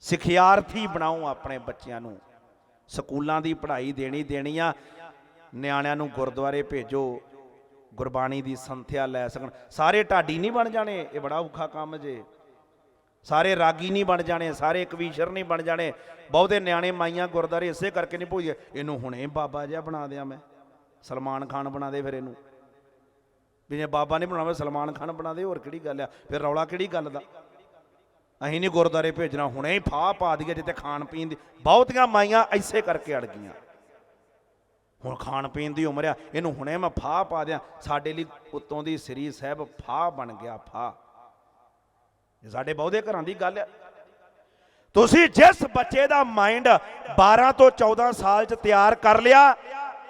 ਸਿਖਿਆਰਥੀ ਬਣਾਓ ਆਪਣੇ ਬੱਚਿਆਂ ਨੂੰ। ਸਕੂਲਾਂ ਦੀ ਪੜ੍ਹਾਈ ਦੇਣੀ ਦੇਣੀ ਆ। ਨਿਆਣਿਆਂ ਨੂੰ ਗੁਰਦੁਆਰੇ ਭੇਜੋ। ਗੁਰਬਾਣੀ ਦੀ ਸੰਥਿਆ ਲੈ ਸਕਣ। ਸਾਰੇ ਢਾਡੀ ਨਹੀਂ ਬਣ ਜਾਣੇ, ਇਹ ਬੜਾ ਔਖਾ ਕੰਮ ਜੇ। ਸਾਰੇ ਰਾਗੀ ਨਹੀਂ ਬਣ ਜਾਣੇ, ਸਾਰੇ ਕਵੀਸ਼ਰ ਨਹੀਂ ਬਣ ਜਾਣੇ। ਬਹੁਤੇ ਨਿਆਣੇ ਮਾਈਆਂ ਗੁਰਦਾਰੇ ਇਸੇ ਕਰਕੇ ਨਹੀਂ ਭੁੱਜੇ ਇਹਨੂੰ ਹੁਣੇ ਬਾਬਾ ਜਿਹਾ ਬਣਾ ਦਿਆਂ ਮੈਂ। ਸਲਮਾਨ ਖਾਨ ਬਣਾ ਦੇ ਫਿਰ ਇਹਨੂੰ। ਵੀ ਜੇ ਬਾਬਾ ਨਹੀਂ ਬਣਾਵੇ ਸਲਮਾਨ ਖਾਨ ਬਣਾ ਦੇ, ਹੋਰ ਕਿਹੜੀ ਗੱਲ ਆ? ਫਿਰ ਰੌਲਾ ਕਿਹੜੀ ਗੱਲ ਦਾ? ਅਸੀਂ ਨਹੀਂ ਗੁਰਦਾਰੇ ਭੇਜਣਾ, ਹੁਣੇ ਹੀ ਫਾਹ ਪਾ ਦਈਏ ਜਿੱਤੇ ਖਾਣ ਪੀਣ ਦੀ, ਬਹੁਤੀਆਂ ਮਾਈਆਂ ਐਸੇ ਕਰਕੇ ਅੜ ਗਈਆਂ। ਹੁਣ ਖਾਣ ਪੀਣ ਦੀ ਉਮਰ ਆ, ਇਹਨੂੰ ਹੁਣੇ ਮੈਂ ਫਾਹ ਪਾ ਦਿਆਂ, ਸਾਡੇ ਲਈ ਉਤੋਂ ਦੀ ਸ੍ਰੀ ਸਾਹਿਬ ਫਾਹ ਬਣ ਗਿਆ ਫਾਹ। ਇਹ ਸਾਡੇ ਬਹੁਤੇ ਘਰਾਂ ਦੀ ਗੱਲ ਆ। ਤੁਸੀਂ ਜਿਸ ਬੱਚੇ ਦਾ ਮਾਈਂਡ 12 ਤੋਂ 14 ਸਾਲ ਚ ਤਿਆਰ ਕਰ ਲਿਆ,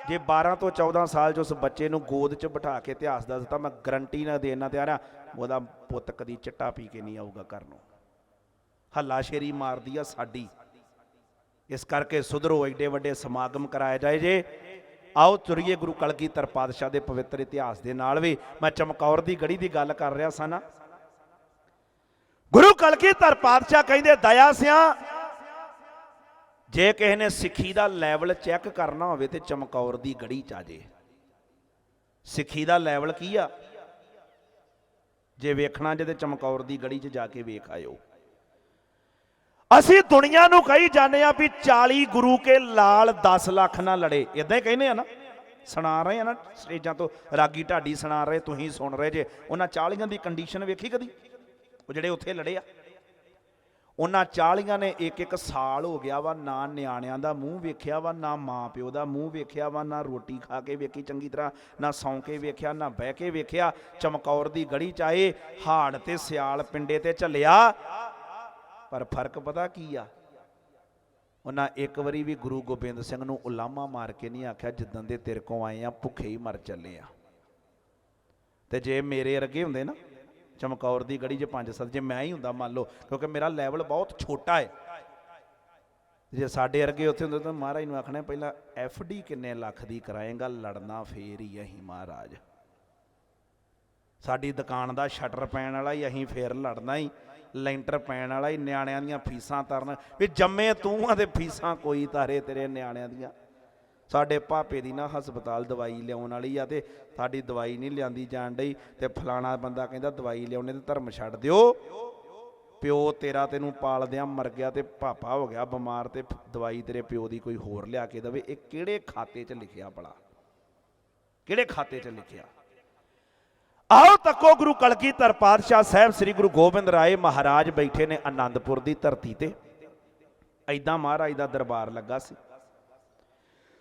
ਜੇ 12 ਤੋਂ 14 ਸਾਲ ਚ ਉਸ ਬੱਚੇ ਨੂੰ ਗੋਦ ਚ ਬਿਠਾ ਕੇ ਇਤਿਹਾਸ ਦਾ ਦਿੱਤਾ ਮੈਂ ਗਰੰਟੀ ਨਾਲ ਦੇਣਾ ਤਿਆਰ ਆ, ਉਹਦਾ ਪੁੱਤ ਕਦੀ ਚਿੱਟਾ ਪੀ ਕੇ ਨਹੀਂ ਆਊਗਾ ਘਰ ਨੂੰ। ਹੱਲਾ ਸ਼ੇਰੀ ਮਾਰਦੀ ਆ ਸਾਡੀ। ਇਸ ਕਰਕੇ ਸੁਧਰੋ, ਐਡੇ ਵੱਡੇ ਸਮਾਗਮ ਕਰਾਏ ਜਾਏ ਜੇ। ਆਓ ਤੁਰੀਏ ਗੁਰੂ ਕਲਗੀਧਰ ਪਾਤਸ਼ਾਹ ਦੇ ਪਵਿੱਤਰ ਇਤਿਹਾਸ ਦੇ ਨਾਲ ਵੀ। ਮੈਂ ਚਮਕੌਰ ਦੀ ਗੜੀ ਦੀ ਗੱਲ ਕਰ ਰਿਹਾ ਸਾਂ ਨਾ। ਗੁਰੂ ਕਲਗੀਧਰ ਪਾਤਸ਼ਾਹ ਕਹਿੰਦੇ, ਦਇਆ ਸਿਆ, ਜੇ ਕਿਸੇ ਨੇ ਸਿੱਖੀ ਦਾ ਲੈਵਲ ਚੈੱਕ ਕਰਨਾ ਹੋਵੇ ਤੇ ਚਮਕੌਰ ਦੀ ਗੜੀ ਚ ਆ ਜੇ। ਸਿੱਖੀ ਦਾ ਲੈਵਲ ਕੀ ਆ? ਜੇ ਵੇਖਣਾ ਜੇ ਤੇ ਚਮਕੌਰ ਦੀ ਗੜੀ ਚ ਜਾ ਕੇ ਵੇਖ ਆਇਓ। ਅਸੀਂ ਦੁਨੀਆ ਨੂੰ ਕਹੀ ਜਾਂਦੇ ਆ ਵੀ 40 ਗੁਰੂ ਕੇ ਲਾਲ 10 ਲੱਖ ਨਾਲ ਲੜੇ। ਇਦਾਂ ਹੀ ਕਹਿੰਦੇ ਆ ਨਾ। ਸੁਣਾ ਰਹੇ ਆ ਨਾ, ਸਟੇਜਾਂ ਤੋਂ ਰਾਗੀ ਢਾਡੀ ਸੁਣਾ ਰਹੇ, ਤੁਸੀਂ ਸੁਣ ਰਹੇ ਜੇ। ਉਹਨਾਂ 40 ਦੀ ਕੰਡੀਸ਼ਨ ਵੇਖੀ ਕਦੀ? ਉਹ ਜਿਹੜੇ ਉੱਥੇ ਲੜੇ ਆ। ਉਹਨਾਂ 40 ਨੇ ਇੱਕ ਇੱਕ ਸਾਲ ਹੋ ਗਿਆ ਵਾ, ਨਾ ਨਿਆਣਿਆਂ ਦਾ ਮੂੰਹ ਵੇਖਿਆ ਵਾ, ਨਾ ਮਾਂ ਪਿਓ ਦਾ ਮੂੰਹ ਵੇਖਿਆ ਵਾ, ਨਾ ਰੋਟੀ ਖਾ ਕੇ ਵੇਖੀ ਚੰਗੀ ਤਰ੍ਹਾਂ, ਨਾ ਸੌਂ ਕੇ ਵੇਖਿਆ, ਨਾ ਬਹਿ ਕੇ ਵੇਖਿਆ। ਚਮਕੌਰ ਦੀ ਗੜੀ ਚਾਏ ਹਾੜ ਤੇ ਸਿਆਲ ਪਿੰਡੇ ਤੇ ਝੱਲਿਆ। ਪਰ ਫ਼ਰਕ ਪਤਾ ਕੀ ਆ? ਉਹਨਾਂ ਇੱਕ ਵਾਰੀ ਵੀ ਗੁਰੂ ਗੋਬਿੰਦ ਸਿੰਘ ਨੂੰ ਉਲਾਮਾ ਮਾਰ ਕੇ ਨਹੀਂ ਆਖਿਆ ਜਿੱਦਾਂ ਦੇ ਤੇਰੇ ਕੋ ਆਏ ਆ, ਭੁੱਖੇ ਹੀ ਮਰ ਚੱਲੇ ਆ। ਤੇ ਜੇ ਮੇਰੇ ਅਰਗੇ ਹੁੰਦੇ ਨਾ, ਚਮਕੌਰ ਦੀ ਗੜੀ 'ਚ ਪੰਜ ਸੱਤ, ਜੇ ਮੈਂ ਹੀ ਹੁੰਦਾ ਮੰਨ ਲਓ, ਕਿਉਂਕਿ ਮੇਰਾ ਲੈਵਲ ਬਹੁਤ ਛੋਟਾ ਹੈ ਜੇ ਸਾਡੇ ਅਰਗੇ ਉੱਥੇ ਹੁੰਦੇ ਤਾਂ ਮਹਾਰਾਜ ਨੂੰ ਆਖਣਾ ਪਹਿਲਾਂ ਐਫ ਡੀ ਕਿੰਨੇ ਲੱਖ ਦੀ ਕਰਾਏਗਾ, ਲੜਨਾ ਫੇਰ ਹੀ ਅਸੀਂ ਮਹਾਰਾਜ। ਸਾਡੀ ਦੁਕਾਨ ਦਾ ਸ਼ਟਰ ਪੈਣ ਵਾਲਾ ਹੀ, ਅਸੀਂ ਫੇਰ ਲੜਨਾ ਹੀ। ਲੈਂਟਰ ਪੈਣ ਵਾਲਾ ਹੀ ਨਿਆਣਿਆਂ ਦੀਆਂ ਫੀਸਾਂ ਤਰਨ। ਵੀ ਜੰਮੇ ਤੂੰ ਆ ਤੇ ਫੀਸਾਂ ਕੋਈ ਤਾਰੇ ਤੇਰੇ ਨਿਆਣਿਆਂ ਦੀਆਂ। ਸਾਡੇ ਭਾਪੇ ਦੀ ਨਾ ਹਸਪਤਾਲ ਦਵਾਈ ਲਿਆਉਣ ਵਾਲੀ ਆ ਤੇ ਸਾਡੀ ਦਵਾਈ ਨਹੀਂ ਲਿਆਂਦੀ ਜਾਣ ਡਈ। ਤੇ ਫਲਾਣਾ ਬੰਦਾ ਕਹਿੰਦਾ ਦਵਾਈ ਲਿਆਉਣੇ ਤੇ ਧਰਮ ਛੱਡ ਦਿਓ। ਪਿਓ ਤੇਰਾ ਤੈਨੂੰ ਪਾਲਦਿਆਂ ਮਰ ਗਿਆ ਤੇ ਪਾਪਾ ਹੋ ਗਿਆ ਬਿਮਾਰ ਤੇ ਦਵਾਈ ਤੇਰੇ ਪਿਓ ਦੀ ਕੋਈ ਹੋਰ ਲਿਆ ਕੇ ਦਵੇ। ਇਹ ਕਿਹੜੇ ਖਾਤੇ 'ਚ ਲਿਖਿਆ ਭਲਾ? ਕਿਹੜੇ ਖਾਤੇ 'ਚ ਲਿਖਿਆ? ਆਓ ਤੱਕੋ ਗੁਰੂ ਕਲਗੀਧਰ ਪਾਤਸ਼ਾਹ ਸਾਹਿਬ ਸ੍ਰੀ ਗੁਰੂ ਗੋਬਿੰਦ ਰਾਏ ਮਹਾਰਾਜ ਬੈਠੇ ਨੇ ਆਨੰਦਪੁਰ ਦੀ ਧਰਤੀ ਤੇ। ਐਦਾਂ ਮਹਾਰਾਜ ਦਾ ਦਰਬਾਰ ਲੱਗਾ ਸੀ।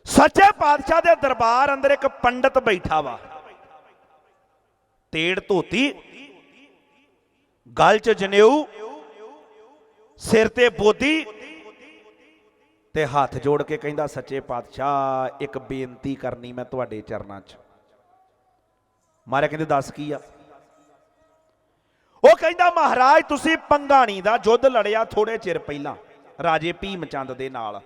ਸੱਚੇ ਪਾਤਸ਼ਾਹ ਦੇ ਦਰਬਾਰ ਅੰਦਰ ਇੱਕ ਪੰਡਤ ਬੈਠਾ ਵਾ। ਤੇੜ ਧੋਤੀ। ਗਲ 'ਚ ਜਨੇਊ। ਸਿਰ ਤੇ ਬੋਦੀ। ਤੇ ਹੱਥ ਜੋੜ ਕੇ ਕਹਿੰਦਾ, ਸੱਚੇ ਪਾਤਸ਼ਾਹ, ਇੱਕ ਬੇਨਤੀ ਕਰਨੀ ਮੈਂ ਤੁਹਾਡੇ ਚਰਨਾਂ 'ਚ। ਮਾਰੇ ਕਹਿੰਦੇ ਦੱਸ ਕੀ ਆ? ਉਹ ਕਹਿੰਦਾ, ਮਹਾਰਾਜ, ਤੁਸੀਂ ਪੰਗਾਣੀ ਦਾ ਯੁੱਧ ਲੜਿਆ ਥੋੜੇ ਚਿਰ ਪਹਿਲਾਂ, ਰਾਜੇ ਭੀਮ ਚੰਦ ਦੇ ਨਾਲ।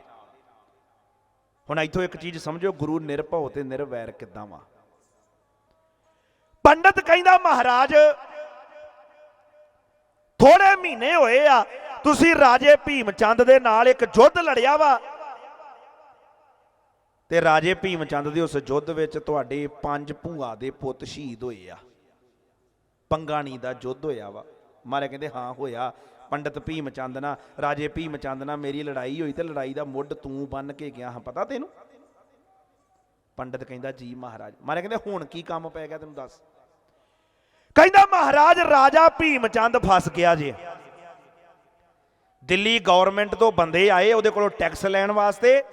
ਹੁਣ ਇੱਥੋਂ ਇੱਕ ਚੀਜ਼ ਸਮਝੋ, ਗੁਰੂ ਨਿਰਭਉ ਤੇ ਨਿਰਵੈਰ ਕਿੱਦਾਂ ਵਾ? ਪੰਡਤ ਕਹਿੰਦਾ, ਮਹਾਰਾਜ ਥੋੜੇ ਮਹੀਨੇ ਹੋਏ ਆ, ਤੁਸੀਂ ਰਾਜੇ ਭੀਮ ਚੰਦ ਦੇ ਨਾਲ ਇੱਕ ਯੁੱਧ ਲੜਿਆ ਵਾ ਤੇ ਰਾਜੇ ਭੀਮ ਚੰਦ ਦੇ ਉਸ ਯੁੱਧ ਵਿੱਚ ਤੁਹਾਡੇ ਪੰਜ ਭੂਆ ਦੇ ਪੁੱਤ ਸ਼ਹੀਦ ਹੋਏ ਆ। ਪੰਗਾਣੀ ਦਾ ਯੁੱਧ ਹੋਇਆ ਵਾ। ਮਾਰੇ ਕਹਿੰਦੇ, ਹਾਂ, ਹੋਇਆ। ਪੰਡਤ ਭੀਮ ਚੰਦ ਨਾਲ, ਰਾਜੇ ਭੀਮ ਚੰਦ ਨਾਲ ਮੇਰੀ ਲੜਾਈ ਹੋਈ ਤੇ ਲੜਾਈ ਦਾ ਮੁੱਢ ਤੂੰ ਬੰਨ ਕੇ ਗਿਆ ਹਾਂ, ਪਤਾ ਤੈਨੂੰ? ਪੰਡਤ ਕਹਿੰਦਾ, ਜੀ ਮਹਾਰਾਜ। ਮਾਰੇ ਕਹਿੰਦੇ, ਹੁਣ ਕੀ ਕੰਮ ਪੈ ਗਿਆ ਤੈਨੂੰ ਦੱਸ? ਕਹਿੰਦਾ, ਮਹਾਰਾਜ, ਰਾਜਾ ਭੀਮ ਚੰਦ ਫਸ ਗਿਆ ਜੇ। ਦਿੱਲੀ ਗਵਰਨਮੈਂਟ ਤੋਂ ਬੰਦੇ ਆਏ, ਉਹਦੇ ਕੋਲੋਂ ਟੈਕਸ ਲੈਣ ਵਾਸਤੇ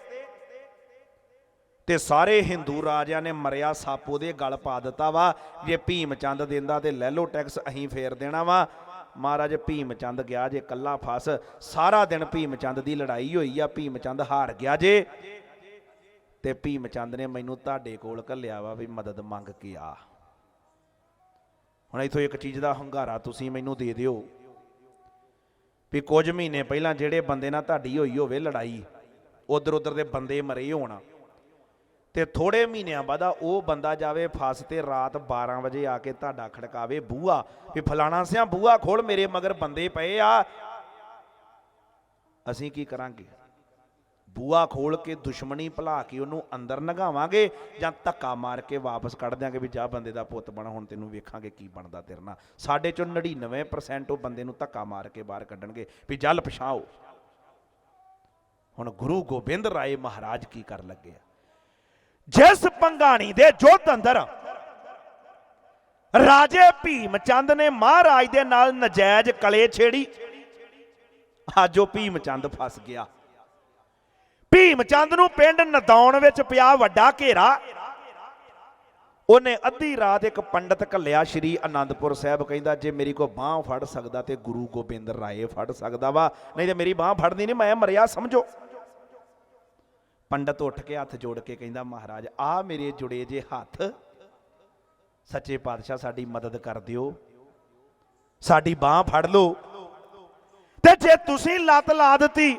ਤੇ ਸਾਰੇ ਹਿੰਦੂ ਰਾਜਿਆਂ ਨੇ ਮਰਿਆ, ਸੱਪ ਉਹਦੇ ਗਲ ਪਾ ਦਿੱਤਾ ਵਾ। ਜੇ ਭੀਮ ਚੰਦ ਦਿੰਦਾ ਤੇ ਲੈ ਲਓ ਟੈਕਸ ਅਸੀਂ ਫੇਰ ਦੇਣਾ ਵਾ। ਮਹਾਰਾਜ, ਭੀਮ ਚੰਦ ਗਿਆ ਜੇ ਕੱਲਾ ਫਸ। ਸਾਰਾ ਦਿਨ ਭੀਮ ਚੰਦ ਦੀ ਲੜਾਈ ਹੋਈ ਆ, ਭੀਮ ਚੰਦ ਹਾਰ ਗਿਆ ਜੇ। ਤੇ ਭੀਮ ਚੰਦ ਨੇ ਮੈਨੂੰ ਤੁਹਾਡੇ ਕੋਲ ਘੱਲਿਆ ਵਾ ਵੀ ਮਦਦ ਮੰਗ ਕੇ ਆ। ਹੁਣ ਇਥੋਂ ਇੱਕ ਚੀਜ਼ ਦਾ ਹੰਗਾਰਾ ਤੁਸੀਂ ਮੈਨੂੰ ਦੇ ਦਿਓ। ਵੀ ਕੁਝ ਮਹੀਨੇ ਪਹਿਲਾਂ ਜਿਹੜੇ ਬੰਦੇ ਨਾਲ ਤੁਹਾਡੀ ਹੋਈ ਹੋਵੇ ਲੜਾਈ ਉਧਰ ਉਧਰ ਦੇ ਬੰਦੇ ਮਰੇ ਹੋਣ। ਤੇ ਥੋੜੇ ਮਹੀਨਿਆਂ ਬਾਅਦ ਉਹ ਬੰਦਾ ਜਾਵੇ ਫਸ ਤੇ ਰਾਤ 12 ਵਜੇ ਆ ਕੇ ਤੁਹਾਡਾ ਖੜਕਾਵੇ ਬੂਆ ਵੀ ਫਲਾਣਾ ਸਿਆ ਬੂਆ ਖੋਲ ਮੇਰੇ ਮਗਰ ਬੰਦੇ ਪਏ ਆ। ਅਸੀਂ ਕੀ ਕਰਾਂਗੇ? ਬੂਆ ਖੋਲ ਕੇ ਦੁਸ਼ਮਣੀ ਭੁਲਾ ਕੇ ਉਹਨੂੰ ਅੰਦਰ ਨਗਾਵਾਂਗੇ ਜਾਂ ਧੱਕਾ ਮਾਰ ਕੇ ਵਾਪਸ ਕੱਢ ਦਿਆਂਗੇ ਵੀ ਜਾ ਬੰਦੇ ਦਾ ਪੁੱਤ ਬਣ, ਹੁਣ ਤੈਨੂੰ ਵੇਖਾਂਗੇ ਕੀ ਬਣਦਾ ਤੇਰੇ ਨਾਲ। ਸਾਡੇ ਚੋਂ 99% ਉਹ ਬੰਦੇ ਨੂੰ ਧੱਕਾ ਮਾਰ ਕੇ ਬਾਹਰ ਕੱਢਣਗੇ ਵੀ ਜਲ ਪਛਾਓ। ਹੁਣ ਗੁਰੂ ਗੋਬਿੰਦ ਰਾਏ ਮਹਾਰਾਜ ਕੀ ਕਰ ਲੱਗੇ ਆ? ਜਿਸ ਪੰਗਾਣੀ ਦੇ ਜੋਧ ਅੰਦਰ ਰਾਜੇ ਭੀਮ ਚੰਦ ਨੇ ਮਹਾਰਾਜ ਦੇ ਨਾਲ ਨਜਾਇਜ਼ ਕਲੇ ਛੇੜੀ। ਅੱਜ ਉਹ ਭੀਮ ਚੰਦ ਫਸ ਗਿਆ। ਭੀਮ ਚੰਦ ਨੂੰ ਪਿੰਡ ਨਦੌਣ ਵਿੱਚ ਪਿਆ ਵੱਡਾ ਘੇਰਾ। ਉਹਨੇ ਅੱਧੀ ਰਾਤ ਇੱਕ ਪੰਡਤ ਘੱਲਿਆ, ਸ਼੍ਰੀ ਅਨੰਦਪੁਰ ਸਾਹਿਬ ਕਹਿੰਦਾ, ਜੇ ਮੇਰੀ ਕੋ ਬਾਹ ਫੜ ਸਕਦਾ ਤੇ ਗੁਰੂ ਗੋਬਿੰਦ ਰਾਏ ਫੜ ਸਕਦਾ ਵਾ, ਨਹੀਂ ਤੇ ਮੇਰੀ ਬਾਹ ਫੜਨੀ ਨਹੀਂ ਮੈਂ ਮਰਿਆ, ਸਮਝੋ। ਪੰਡਤ ਉੱਠ ਕੇ ਹੱਥ ਜੋੜ ਕੇ ਕਹਿੰਦਾ, ਮਹਾਰਾਜ, ਆ ਮੇਰੇ ਜੁੜੇ ਜੇ ਹੱਥ, ਸੱਚੇ ਪਾਤਸ਼ਾਹ ਸਾਡੀ ਮਦਦ ਕਰ ਦਿਓ। ਸਾਡੀ ਬਾਹ ਫੜ ਲਓ। ਤੇ ਜੇ ਤੁਸੀਂ ਲੱਤ ਲਾ ਦਿੱਤੀ,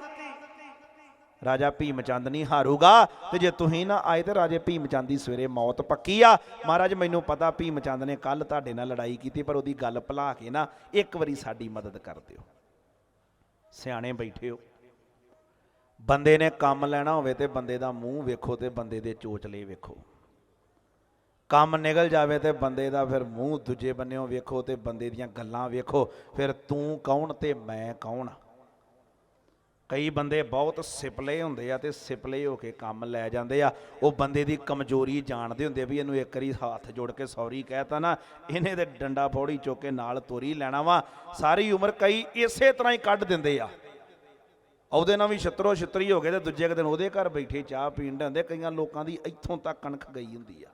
ਰਾਜਾ ਭੀਮ ਚੰਦ ਨਹੀਂ ਹਾਰੂਗਾ। ਤੇ ਜੇ ਤੁਸੀਂ ਨਾ ਆਏ ਤੇ ਰਾਜੇ ਭੀਮ ਚੰਦ ਦੀ ਸਵੇਰੇ ਮੌਤ ਪੱਕੀ ਆ। ਮਹਾਰਾਜ, ਮੈਨੂੰ ਪਤਾ ਭੀਮ ਚੰਦ ਨੇ ਕੱਲ ਤੁਹਾਡੇ ਨਾਲ ਲੜਾਈ ਕੀਤੀ, ਪਰ ਉਹਦੀ ਗੱਲ ਭੁਲਾ ਕੇ ਨਾ ਇੱਕ ਵਾਰੀ ਸਾਡੀ ਮਦਦ ਕਰ ਦਿਓ। ਸਿਆਣੇ ਬੈਠੇ ਹੋ। ਬੰਦੇ ਨੇ ਕੰਮ ਲੈਣਾ ਹੋਵੇ ਤੇ ਬੰਦੇ ਦਾ ਮੂੰਹ ਵੇਖੋ ਤੇ ਬੰਦੇ ਦੇ ਚੋਚਲੇ ਵੇਖੋ। ਕੰਮ ਨਿਕਲ ਜਾਵੇ ਤੇ ਬੰਦੇ ਦਾ ਫਿਰ ਮੂੰਹ ਦੂਜੇ ਬੰਨਿਓ ਵੇਖੋ ਤੇ ਬੰਦੇ ਦੀਆਂ ਗੱਲਾਂ ਵੇਖੋ। ਫਿਰ ਤੂੰ ਕੌਣ ਤੇ ਮੈਂ ਕੌਣ? ਕਈ ਬੰਦੇ ਬਹੁਤ ਸਿਪਲੇ ਹੁੰਦੇ ਆ ਤੇ ਸਿਪਲੇ ਹੋ ਕੇ ਕੰਮ ਲੈ ਜਾਂਦੇ ਆ। ਉਹ ਬੰਦੇ ਦੀ ਕਮਜ਼ੋਰੀ ਜਾਣਦੇ ਹੁੰਦੇ ਵੀ ਇਹਨੂੰ ਇੱਕ ਵਾਰੀ ਹੱਥ ਜੋੜ ਕੇ ਸੌਰੀ ਕਹਿਤਾ ਨਾ, ਇਹਨੇ ਤੇ ਡੰਡਾ ਫੋੜੀ ਚੁੱਕ ਕੇ ਨਾਲ ਤੋਰੀ ਲੈਣਾ ਵਾ। ਸਾਰੀ ਉਮਰ ਕਈ ਇਸੇ ਤਰ੍ਹਾਂ ਹੀ ਕੱਢ ਦਿੰਦੇ ਆ। ਉਹਦੇ ਨਾਲ ਵੀ ਛਤਰੋ ਛਤਰੀ ਹੋ ਗਏ ਤੇ ਦੂਜੇ ਕੁ ਦਿਨ ਉਹਦੇ ਘਰ ਬੈਠੇ ਚਾਹ ਪੀਣ ਦੇ ਹੁੰਦੇ ਕਈਆਂ ਲੋਕਾਂ ਦੀ ਇੱਥੋਂ ਤੱਕ ਕਣਕ ਗਈ ਹੁੰਦੀ ਆ।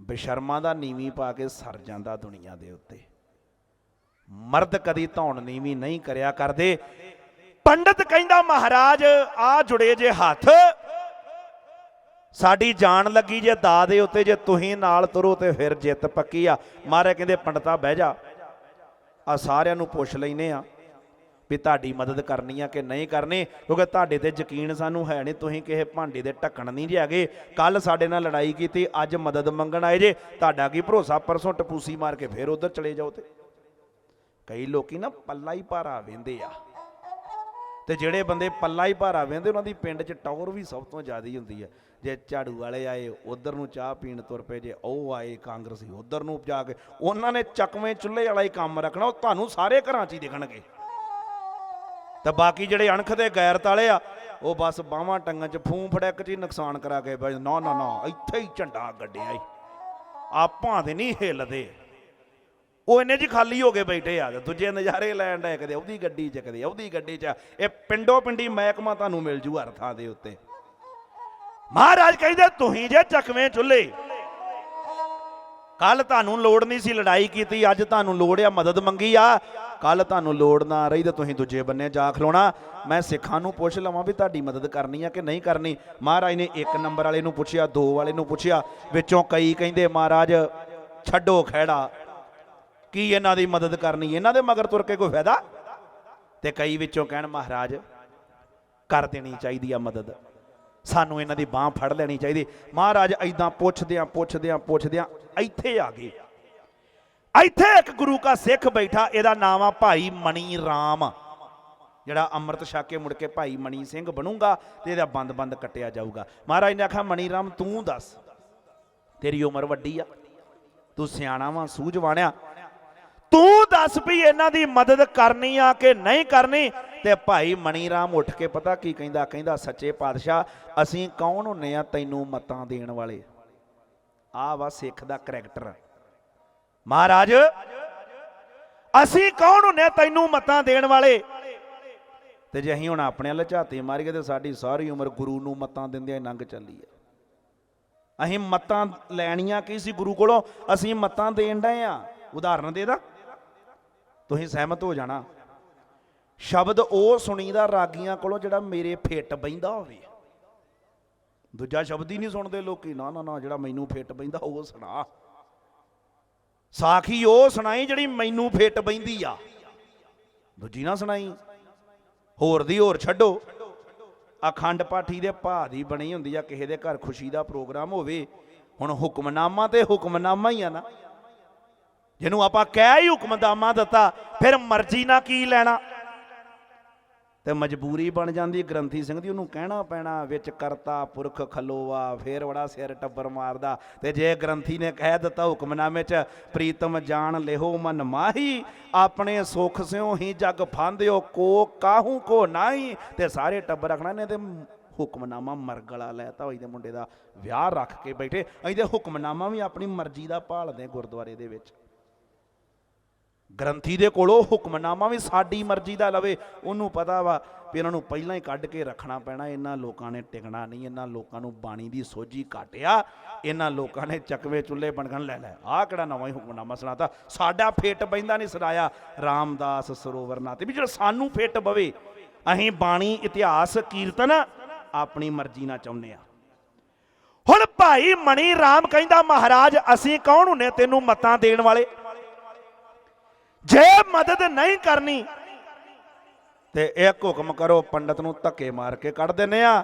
ਬੇਸ਼ਰਮਾਂ ਦਾ ਨੀਵੀਂ ਪਾ ਕੇ ਸਰ ਜਾਂਦਾ ਦੁਨੀਆ ਦੇ ਉੱਤੇ। ਮਰਦ ਕਦੀ ਧੌਣ ਨੀਵੀਂ ਨਹੀਂ ਕਰਿਆ ਕਰਦੇ। ਪੰਡਤ ਕਹਿੰਦਾ, ਮਹਾਰਾਜ, ਆ ਜੁੜੇ ਜੇ ਹੱਥ। ਸਾਡੀ ਜਾਨ ਲੱਗੀ ਜੇ ਦਾ ਦੇ ਉੱਤੇ, ਜੇ ਤੁਸੀਂ ਨਾਲ ਤੁਰੋ ਤੇ ਫਿਰ ਜਿੱਤ ਪੱਕੀ ਆ। ਮਹਾਰਾਜ ਕਹਿੰਦੇ, ਪੰਡਤਾ, ਬਹਿ ਜਾ। ਆ ਸਾਰਿਆਂ ਨੂੰ ਪੁੱਛ ਲੈਨੇ ਆ। ਵੀ ਤੁਹਾਡੀ ਮਦਦ ਕਰਨੀ ਆ ਕਿ ਨਹੀਂ ਕਰਨੀ, ਕਿਉਂਕਿ ਤੁਹਾਡੇ ਤੇ ਯਕੀਨ ਸਾਨੂੰ ਹੈ ਨਹੀਂ, ਤੁਸੀਂ ਕਿਸੇ ਭਾਂਡੇ ਦੇ ਢੱਕਣ ਨਹੀਂ ਜਾਗੇ ਕੱਲ ਸਾਡੇ ਨਾਲ ਲੜਾਈ ਕੀਤੀ, ਅੱਜ ਮਦਦ ਮੰਗਣ ਆਏ ਜੇ, ਤੁਹਾਡਾ ਕੀ ਭਰੋਸਾ? ਪਰਸੋਂ ਟਪੂਸੀ ਮਾਰ ਕੇ ਫੇਰ ਉਧਰ ਚਲੇ ਜਾਓ ਤੇ। ਕਈ ਲੋਕੀ ਨਾ ਪੱਲਾ ਹੀ ਭਾਰਾ ਵੇਂਦੇ ਆ। ਤੇ ਜਿਹੜੇ ਬੰਦੇ ਪੱਲਾ ਹੀ ਭਾਰਾ ਵੇਂਦੇ, ਉਹਨਾਂ ਦੀ ਪਿੰਡ 'ਚ ਟੌਰ ਵੀ ਸਭ ਤੋਂ ਜ਼ਿਆਦਾ ਹੁੰਦੀ ਹੈ ਜੇ ਝਾੜੂ ਵਾਲੇ ਆਏ, ਉਧਰ ਨੂੰ ਚਾਹ ਪੀਣ ਤੁਰ ਪਏ, ਜੇ ਉਹ ਆਏ ਕਾਂਗਰਸੀ, ਉਧਰ ਨੂੰ ਜਾ ਕੇ, ਉਹਨਾਂ ਨੇ ਚੱਕਵੇਂ ਚੁੱਲ੍ਹੇ ਵਾਲਾ ਹੀ ਕੰਮ ਰੱਖਣਾ, ਉਹ ਤੁਹਾਨੂੰ ਸਾਰੇ ਘਰਾਂ 'ਚ ਹੀ ਦਿਖਣਗੇ। ਤੇ ਬਾਕੀ ਜਿਹੜੇ ਅਣਖ ਦੇ ਗੈਰਤ ਵਾਲੇ ਆ, ਉਹ ਬਸ ਬਾਹਾਂ ਟੰਗਾਂ 'ਚ ਫੂੰ ਫੜੈਕ 'ਚ ਹੀ ਨੁਕਸਾਨ ਕਰਾ ਕੇ ਬਈ ਨਾ ਨਾ ਨਾ, ਇੱਥੇ ਹੀ ਝੰਡਾ ਗੱਡਿਆ ਈ। ਆਪਾਂ ਤੇ ਨਹੀਂ ਹਿੱਲਦੇ। ਉਹ ਇਹਨੇ ਜੀ ਖਾਲੀ ਹੋ ਕੇ ਬੈਠੇ ਆ ਦੂਜੇ ਨਜ਼ਾਰੇ ਲੈਣ ਦਾ ਕਦੇ ਉਹਦੀ ਗੱਡੀ 'ਚ, ਕਦੇ ਉਹਦੀ ਗੱਡੀ 'ਚ। ਇਹ ਪਿੰਡੋ ਪਿੰਡੀ ਮਹਿਕਮਾ ਤੁਹਾਨੂੰ ਮਿਲ ਜੂ ਹਰ ਥਾਂ ਦੇ ਉੱਤੇ। ਮਹਾਰਾਜ ਕਹਿੰਦੇ, ਤੁਸੀਂ ਜੇ ਚੱਕਵੇਂ ਚੁੱਲੇ ਕੱਲ ਤੁਹਾਨੂੰ ਲੋੜ ਨਹੀਂ ਸੀ ਲੜਾਈ ਕੀਤੀ, ਅੱਜ ਤੁਹਾਨੂੰ ਲੋੜ ਆ, ਮਦਦ ਮੰਗੀ ਆ। ਕੱਲ ਤੁਹਾਨੂੰ ਲੋੜ ਨਾ ਰਹੀ ਤਾਂ ਤੁਸੀਂ ਦੂਜੇ ਬੰਨੇ ਜਾ ਖਲੋਣਾ। ਮੈਂ ਸਿੱਖਾਂ ਨੂੰ ਪੁੱਛ ਲਵਾਂ ਵੀ ਤੁਹਾਡੀ ਮਦਦ ਕਰਨੀ ਆ ਕਿ ਨਹੀਂ ਕਰਨੀ। ਮਹਾਰਾਜ ਨੇ ਇੱਕ ਨੰਬਰ ਵਾਲੇ ਨੂੰ ਪੁੱਛਿਆ, ਦੋ ਵਾਲੇ ਨੂੰ ਪੁੱਛਿਆ। ਵਿੱਚੋਂ ਕਈ ਕਹਿੰਦੇ, ਮਹਾਰਾਜ, ਛੱਡੋ ਖਹਿੜਾ। ਕੀ ਇਹਨਾਂ ਦੀ ਮਦਦ ਕਰਨੀ? ਇਹਨਾਂ ਦੇ ਮਗਰ ਤੁਰ ਕੇ ਕੋਈ ਫਾਇਦਾ? ਤੇ ਕਈ ਵਿੱਚੋਂ ਕਹਿਣ, ਮਹਾਰਾਜ, ਕਰ ਦੇਣੀ ਚਾਹੀਦੀ ਆ ਮਦਦ। ਸਾਨੂੰ ਇਹਨਾਂ ਦੀ ਬਾਹ ਫੜ ਲੈਣੀ ਚਾਹੀਦੀ। ਮਹਾਰਾਜ ਐਦਾਂ ਪੁੱਛਦਿਆਂ ਪੁੱਛਦਿਆਂ ਪੁੱਛਦਿਆਂ ਇੱਥੇ ਆ ਗਏ। ਇੱਥੇ ਇੱਕ ਗੁਰੂ ਕਾ ਸਿੱਖ ਬੈਠਾ, ਇਹਦਾ ਨਾਮ ਆ ਭਾਈ ਮਣੀ ਰਾਮ। ਜਿਹੜਾ ਅੰਮ੍ਰਿਤ ਛਾਕੇ ਮੁੜ ਕੇ ਭਾਈ ਮਣੀ ਸਿੰਘ ਬਣੂਗਾ ਤੇ ਇਹਦਾ ਬੰਦ-ਬੰਦ ਕੱਟਿਆ ਜਾਊਗਾ। ਮਹਾਰਾਜ ਨੇ ਆਖਿਆ, ਮਣੀ ਰਾਮ, ਤੂੰ ਦੱਸ, ਤੇਰੀ ਉਮਰ ਵੱਡੀ ਆ, ਤੂੰ ਸਿਆਣਾ ਵਾਂ ਸੂਝਵਾਣਿਆ ਤੂੰ ਦੱਸ ਵੀ ਇਹਨਾਂ ਦੀ ਮਦਦ ਕਰਨੀ ਆ ਕਿ ਨਹੀਂ ਕਰਨੀ? ਤੇ ਭਾਈ ਮਣੀ ਰਾਮ ਉੱਠ ਕੇ ਪਤਾ ਕੀ ਕਹਿੰਦਾ? ਕਹਿੰਦਾ, ਸੱਚੇ ਪਾਤਸ਼ਾਹ, ਅਸੀਂ ਕੌਣ ਹੁੰਨੇ ਆ ਤੈਨੂੰ ਮਤਾਂ ਦੇਣ ਵਾਲੇ? ਆ ਵਾ ਸਿੱਖ ਦਾ ਕਰੈਕਟਰ ਮਹਾਰਾਜ, ਅਸੀਂ ਕੌਣ ਹੁੰਨੇ ਆ ਤੈਨੂੰ ਮਤਾਂ ਦੇਣ ਵਾਲੇ? ਤੇ ਜੇ ਅਸੀਂ ਹੁਣ ਆਪਣੇ ਵੱਲ ਝਾਤੀ ਮਾਰੀਏ ਤੇ ਸਾਡੀ ਸਾਰੀ ਉਮਰ ਗੁਰੂ ਨੂੰ ਮਤਾਂ ਦਿੰਦਿਆਂ ਨੰਗ ਚੱਲੀ ਆ। ਅਸੀਂ ਮਤਾਂ ਲੈਣੀਆਂ ਕੀ ਸੀ ਗੁਰੂ ਕੋਲੋਂ? ਅਸੀਂ ਮਤਾਂ ਦੇਣ ਡਏ ਆ। ਉਦਾਹਰਨ ਦੇ ਦਾ। ਤੁਸੀਂ ਸਹਿਮਤ ਹੋ ਜਾਣਾ। ਸ਼ਬਦ ਉਹ ਸੁਣੀਦਾ ਰਾਗੀਆਂ ਕੋਲੋਂ ਜਿਹੜਾ ਮੇਰੇ ਫਿੱਟ ਬੈਂਦਾ ਹੋਵੇ। ਦੂਜਾ ਸ਼ਬਦ ਹੀ ਨਹੀਂ ਸੁਣਦੇ ਲੋਕੀ। ਨਾ ਨਾ ਨਾ, ਜਿਹੜਾ ਮੈਨੂੰ ਫਿੱਟ ਬੈਂਦਾ ਉਹ ਸੁਣਾ। ਸਾਖੀ ਉਹ ਸੁਣਾਈ ਜਿਹੜੀ ਮੈਨੂੰ ਫੇਟ ਬੈਂਦੀ ਆ। ਦੂਜੀ ਨਾ ਸੁਣਾਈ। ਹੋਰ ਦੀ ਹੋਰ ਛੱਡੋ। ਅਖੰਡ ਪਾਠੀ ਦੇ ਭਾਅ ਦੀ ਬਣੀ ਹੁੰਦੀ ਆ, ਕਿਸੇ ਦੇ ਘਰ ਖੁਸ਼ੀ ਦਾ ਪ੍ਰੋਗਰਾਮ ਹੋਵੇ, ਹੁਣ ਹੁਕਮਨਾਮਾ ਤੇ ਹੁਕਮਨਾਮਾ ਹੀ ਆ ਨਾ। ਜਿਹਨੂੰ ਆਪਾਂ ਕਹਿ ਹੀ ਹੁਕਮਨਾਮਾ ਦਿੱਤਾ, ਫਿਰ ਮਰਜ਼ੀ ਨਾਲ ਕੀ ਲੈਣਾ? ਤੇ ਮਜਬੂਰੀ ਬਣ ਜਾਂਦੀ, ਗ੍ਰੰਥੀ ਸਿੰਘ ਦੀ, ਉਹਨੂੰ ਕਹਿਣਾ ਪੈਣਾ, ਵਿੱਚ ਕਰਤਾ ਪੁਰਖ ਖਲੋਵਾ, ਫੇਰ ਬੜਾ ਸਿਰ ਟੱਬਰ ਮਾਰਦਾ। ਤੇ ਜੇ ਗ੍ਰੰਥੀ ਨੇ ਕਹਿ ਦਿੱਤਾ ਹੁਕਮਨਾਮੇ 'ਚ, ਪ੍ਰੀਤਮ ਜਾਣ ਲਿਹੋ ਮਨ ਮਾਹੀ, ਆਪਣੇ ਸੁਖ ਸਿਓ ਹੀ ਜਗ ਫਾਂਦਿਓ, ਕੋ ਕਾਹੂ ਕੋ ਨਾਹੀ? ਤੇ ਸਾਰੇ ਟੱਬਰ ਰੱਖਣਾ ਨੇ ਤੇ ਹੁਕਮਨਾਮਾ ਮਰਗਲਾ ਲੈਤਾ ਹੋਈ ਦੇ ਮੁੰਡੇ ਦਾ ਵਿਆਹ ਰੱਖ ਕੇ ਬੈਠੇ। ਅਸੀਂ ਤੇ ਹੁਕਮਨਾਮਾ ਵੀ ਆਪਣੀ ਮਰਜ਼ੀ ਦਾ ਭਾਲਦੇ ਗੁਰਦੁਆਰੇ ਦੇ ਵਿੱਚ। ਗ੍ਰੰਥੀ ਦੇ ਕੋਲੋਂ ਹੁਕਮਨਾਮਾ ਵੀ ਸਾਡੀ ਮਰਜ਼ੀ ਦਾ ਲਵੇ, ਉਹਨੂੰ ਪਤਾ ਵਾ ਵੀ ਇਹਨਾਂ ਨੂੰ ਪਹਿਲਾਂ ਹੀ ਕੱਢ ਕੇ ਰੱਖਣਾ ਪੈਣਾ, ਇਹਨਾਂ ਲੋਕਾਂ ਨੇ ਟਿਕਣਾ ਨਹੀਂ, ਇਹਨਾਂ ਲੋਕਾਂ ਨੂੰ ਬਾਣੀ ਦੀ ਸੋਝੀ ਘਾਟਿਆ, ਇਹਨਾਂ ਲੋਕਾਂ ਨੇ ਚੱਕਵੇ ਚੁੱਲ੍ਹੇ ਬਣਗਣ ਲੈ ਲੈ, ਆਹ ਕਿਹੜਾ ਨਵਾਂ ਹੀ ਹੁਕਮਨਾਮਾ ਸੁਣਾਤਾ, ਸਾਡਾ ਫਿੱਟ ਬੈਂਦਾ ਨਹੀਂ ਸੁਣਾਇਆ, ਰਾਮਦਾਸ ਸਰੋਵਰ ਨਾਤੇ ਵੀ ਜਿਹੜਾ ਸਾਨੂੰ ਫਿੱਟ ਬਵੇ, ਅਸੀਂ ਬਾਣੀ, ਇਤਿਹਾਸ, ਕੀਰਤਨ ਆਪਣੀ ਮਰਜ਼ੀ ਨਾਲ ਚਾਹੁੰਦੇ ਆ ਹੁਣ ਭਾਈ ਮਣੀ ਰਾਮ ਕਹਿੰਦਾ, ਮਹਾਰਾਜ, ਅਸੀਂ ਕੌਣ ਹੁੰਨੇ ਤੈਨੂੰ ਮਤਾਂ ਦੇਣ ਵਾਲੇ? ਜੇ ਮਦਦ ਨਹੀਂ ਕਰਨੀ, ਤੇ ਇੱਕ ਹੁਕਮ ਕਰੋ, ਪੰਡਤ ਨੂੰ ਧੱਕੇ ਮਾਰ ਕੇ ਕੱਢ ਦਿੰਨੇ ਆ।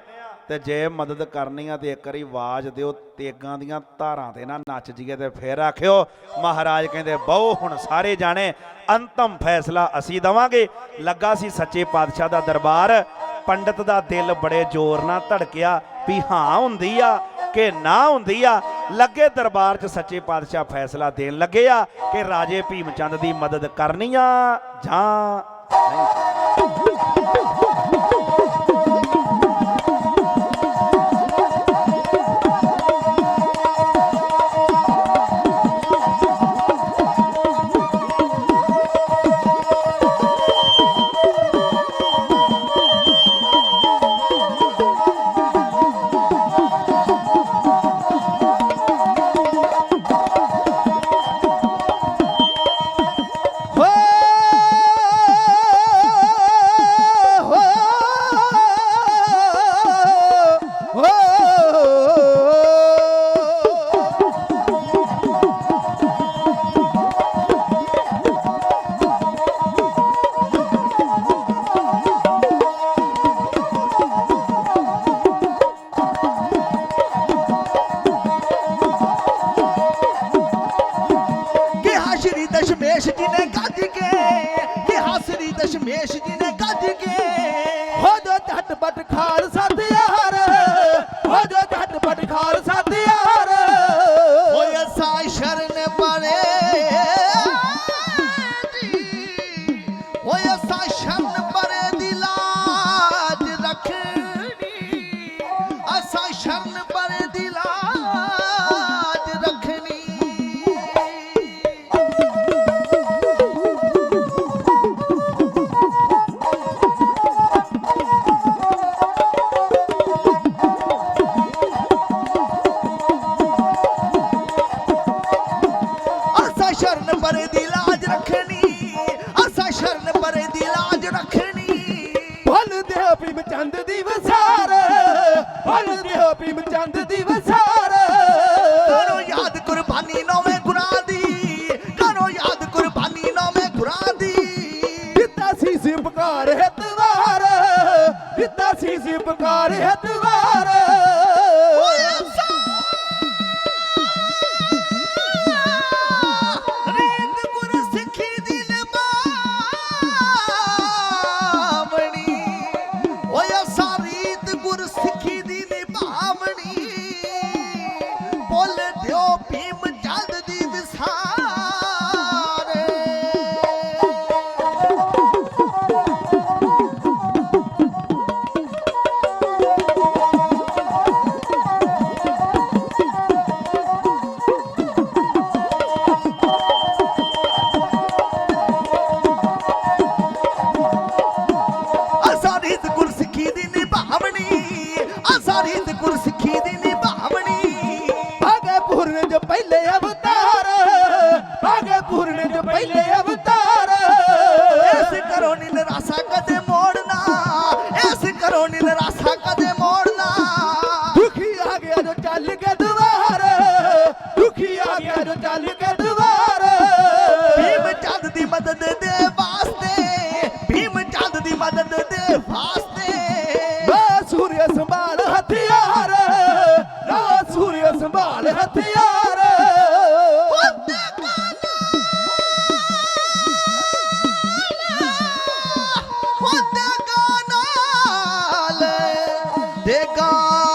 ਤੇ ਜੇ ਮਦਦ ਕਰਨੀ ਆ, ਤੇ ਇੱਕ ਵਾਰੀ ਆਵਾਜ਼ ਦਿਓ, ਤੇਗਾਂ ਦੀਆਂ ਧਾਰਾਂ ਤੇ ਨਾ ਨੱਚ ਜੀਏ ਤੇ ਫੇਰ ਆਖਿਓ, ਮਹਾਰਾਜ ਕਹਿੰਦੇ, ਬਹੁ ਹੁਣ ਸਾਰੇ ਜਾਣੇ, ਅੰਤਮ ਫੈਸਲਾ ਅਸੀਂ ਦਵਾਂਗੇ। ਲੱਗਾ ਸੀ ਸੱਚੇ ਪਾਤਸ਼ਾਹ ਦਾ ਦਰਬਾਰ। ਪੰਡਤ ਦਾ ਦਿਲ ਬੜੇ ਜ਼ੋਰ ਨਾਲ ਧੜਕਿਆ ਵੀ ਹਾਂ ਹੁੰਦੀ ਆ ਕਿ ਨਾ ਹੁੰਦੀ ਆ। ਲੱਗੇ ਦਰਬਾਰ 'ਚ ਸੱਚੇ ਪਾਤਸ਼ਾਹ ਫੈਸਲਾ ਦੇਣ ਲੱਗੇ ਆ ਕਿ ਰਾਜੇ ਭੀਮ ਚੰਦ ਦੀ ਮਦਦ ਕਰਨੀ ਆ ਜਾਂ ਨਹੀਂ ਕਿਹਾ ਸ਼੍ਰੀ ਦਸ਼ਮੇਸ਼ ਜੀ Hey, hey, hey. ਐਸ ਕਰੋ বেকার